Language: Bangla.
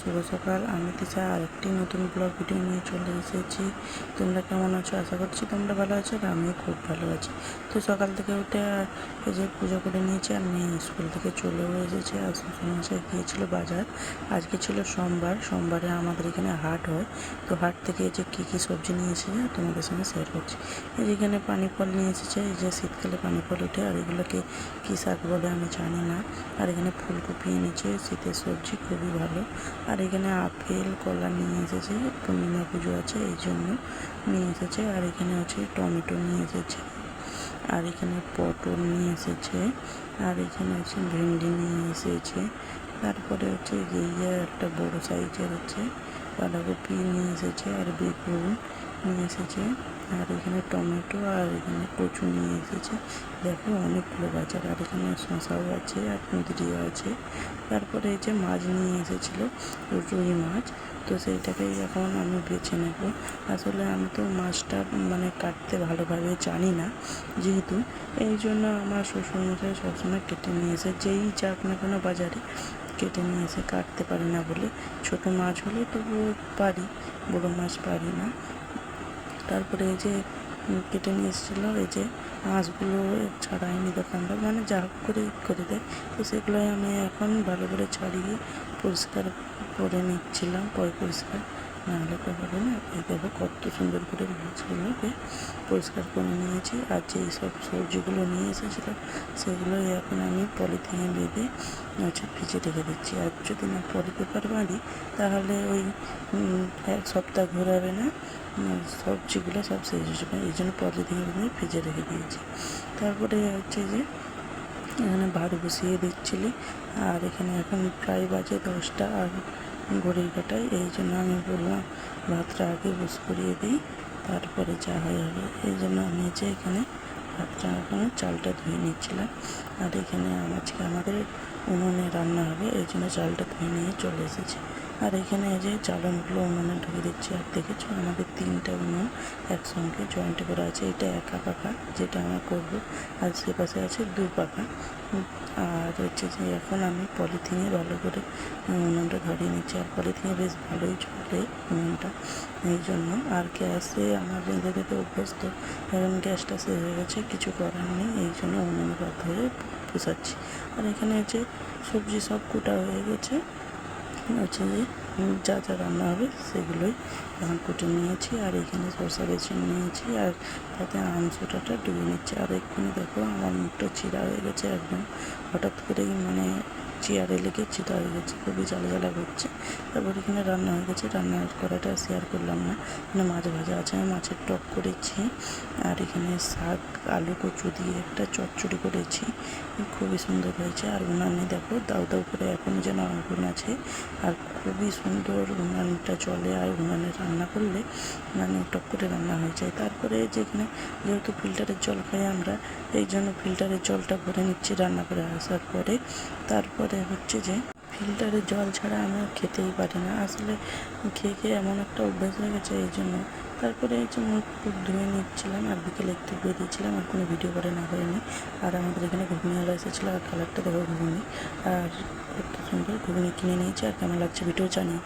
শুভ সকাল। আমি তিশা। আরেকটি নতুন ব্লগ ভিডিও নিয়ে চলে এসেছি। তোমরা কেমন আছো? আশা করছি তোমরা ভালো আছো আর আমিও খুব ভালো আছি। তো সকাল থেকে উঠে এই যে পুজো করে নিয়েছি আর মেয়ে স্কুল থেকে চলেও এসেছে। আর শ্বশুরমশাই গিয়েছিল বাজার। আজকে ছিল সোমবার। সোমবারে আমাদের এখানে হাট হয়। তো হাট থেকে এই যে কী কী সবজি নিয়ে এসেছে তোমাদের সঙ্গে শেয়ার করছি। এই যে এখানে পানি ফল নিয়ে এসেছে। এই যে শীতকালে পানি ফল ওঠে। আর এগুলোকে কী শাক বলে আমি জানি না। আর এখানে ফুলকপি এনেছে। শীতের সবজি খুবই ভালো। আর এখানে আপেল, কলা নিয়ে এসেছে, পূর্ণিমা পুজো আছে, এই জন্য নিয়ে এসেছে। আর এখানে হচ্ছে টমেটো নিয়ে এসেছে, আর এখানে পটল নিয়ে এসেছে, আর এখানে হচ্ছে ভেন্ডি নিয়ে এসেছে। তারপরে হচ্ছে যে একটা বড় সাইজের হচ্ছে বাঁধাকপি নিয়ে এসেছে, আর বেগুন নিয়ে এসেছে। আর এখানে টমেটো আর এখানে কচু নিয়ে এসেছে। দেখো অনেকগুলো বাজার আর এখানে শশাও আছে, আর কুঁদরিও আছে। তারপরে এই যে মাছ নিয়ে এসেছিল, রুই মাছ। তো সেইটাকেই এখন আমি বেছে নেব। আসলে আমি তো মাছটা মানে কাটতে ভালোভাবে জানি না যেহেতু। এই জন্য আমার শ্বশুরমশাই সবসময় কেটে নিয়ে এসে, যেই যাক না কোনো বাজারে কেটে নিয়ে এসে কাটতে পারি না বলে। ছোট মাছ হলে তবুও পারি, বড়ো মাছ পারি না। তারপরে এই যে কেটে নিয়ে এসেছিল। এই যে, আঁশগুলো ছাড়াইনি দোকানটা। মানে যা হোক করে করে দেয়। তো সেগুলোই আমি এখন ভালো করে ছাড়িয়ে পরিষ্কার করে নিচ্ছিলাম পয় পরিষ্কার না হলে তো হবে না। এই দেখো কত সুন্দর করে মাছগুলোকে পরিষ্কার করে নিয়েছি। আর যেই সব সবজিগুলো নিয়ে এসেছিল, সেগুলোই এখন আমি পলিথিনে বেঁধে হচ্ছে ভিজে রেখে দিচ্ছি। আর যদি না পলি পেপার বাঁধি তাহলে ওই এক সপ্তাহ ঘোরাবে না। সবজিগুলো সব শেষ হয়ে এই জন্য পলিথিনে বেঁধে ভিজে রেখে দিয়েছি। তারপরে হচ্ছে যে, এখানে ভাত বসিয়ে দিচ্ছিলি। আর এখানে এখন প্রায় বাজে দশটা আর ঘড়ির কাটায়, এই জন্য আমি বললাম, ভাতটা আগে বুস করিয়ে দিই, তারপরে চা হয়ে হবে এই জন্য আমি যে এখানে ভাতটা এখন চালটা ধুয়ে নিচ্ছিলাম। আর এখানে আজকে আমাদের উনুনে রান্না হবে, এই জন্য চালটা ধুয়ে নিয়ে চলে এসেছি। আর এখানে যে চালনগুলো উনুনে ঢুকে দিচ্ছি আর দেখেছ? আমাদের তিনটা উনুন একসঙ্গে জয়েন্ট করা আছে। এটা একা পাকা যেটা আমরা করব। আর সে পাশে আছে দু উম, আর হচ্ছে যে এখন আমি পলিথিনে ভালো করে উনুনটা ধরিয়ে নিচ্ছি। আর পলিথিনে বেশ ভালোই চলে উনুনটা। এই জন্য আর গ্যাসে আমার বেঁধে রেঁধে অভ্যস্ত। এখন গ্যাসটা শেষ হয়ে গেছে কিছু করার নেই। এই জন্য উনুনে বাধ্য হয়ে পুষাচ্ছি আর এখানে যে সবজি সব কুটা হয়ে গেছে। যে যা যা রান্না হবে সেগুলোই এখন কুটে নিয়েছি। আর এখানে সরষা বেছে নিয়েছি আর তাতে আমসুটাটা ডুবে নিচ্ছি। আর এক্ষুনি দেখো আমার মুখটা ছিঁড়া হয়ে গেছে একদম। হঠাৎ করে মানে চেয়ারে লেগে চিটা হয়ে গেছে, খুবই জ্বালা জ্বালা করছে। তারপর এখানে রান্না হয়ে গেছে রান্নার করাটা শেয়ার করলাম না। এখানে মাছ ভাজা আছে, আমি মাছের টক করেছি, আর এখানে শাক, আলু, কচু দিয়ে একটা চচ্চড়ি করেছি। খুবই সুন্দর হয়েছে, আর উনানে দেখো দাউ দাউ করে এখন যেন আগুন আছে। আর খুবই সুন্দর উনানটা চলে, আর উনানে রান্না করলে মানে টক করে রান্না হয়ে যায়। তারপরে যেখানে যেহেতু ফিল্টারের জল খাই আমরা, এই জন্য ফিল্টারের জলটা ভরে নিচ্ছি রান্না করে আসার পরে। তারপরে হচ্ছে যে ফিল্টারের জল ছাড়া আমি খেতেই পারি না। আসলে খেয়ে খেয়ে এমন একটা অভ্যাস হয়ে গেছে এই জন্য। তারপরে এই যে মুখ টুক ধুয়ে নিচ্ছিলাম আর বিকেলে একটু বেরিয়েছিলাম আর কোনো ভিডিও করে না হয়নি। আর আমাদের এখানে ঘুগনি আলো এসেছিল, আর কালারটা দেখো ঘুগনি। আর একটু সুন্দর ঘুগনি কিনে নিয়েছি, আর কেমন লাগছে ভিডিও জানিও।